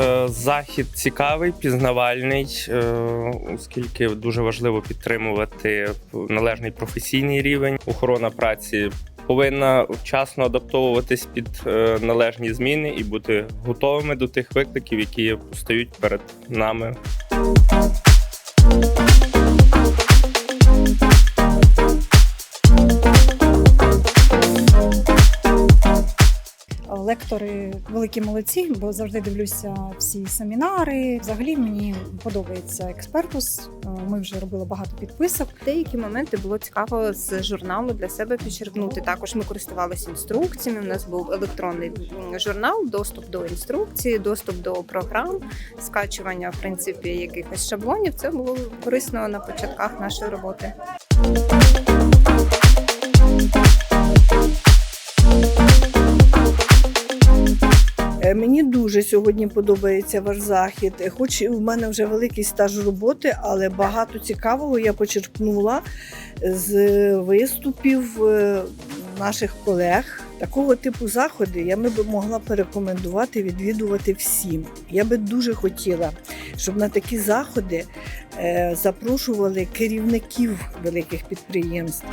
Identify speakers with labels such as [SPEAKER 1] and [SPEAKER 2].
[SPEAKER 1] Е, Захід цікавий, пізнавальний, е, оскільки дуже важливо підтримувати належний професійний рівень. Охорона праці повинна вчасно адаптовуватись під е, належні зміни і бути готовими до тих викликів, які постають перед нами.
[SPEAKER 2] Лектори великі молодці, бо завжди дивлюся всі семінари. Взагалі мені подобається експертус. Е, Ми вже робили багато підписок.
[SPEAKER 3] Деякі моменти було цікаво з журналу для себе підчеркнути. Також ми користувалися інструкціями. У нас був електронний журнал, доступ до інструкції, доступ до програм, скачування в принципі якихось шаблонів. Це було корисно на початках нашої роботи.
[SPEAKER 4] Мені дуже сьогодні подобається ваш захід. Е, Хоч в мене вже великий стаж роботи, але багато цікавого я почерпнула з виступів е, наших колег. Такого типу заходи я би могла порекомендувати відвідувати всім. Я би дуже хотіла, щоб на такі заходи е, запрошували керівників великих підприємств.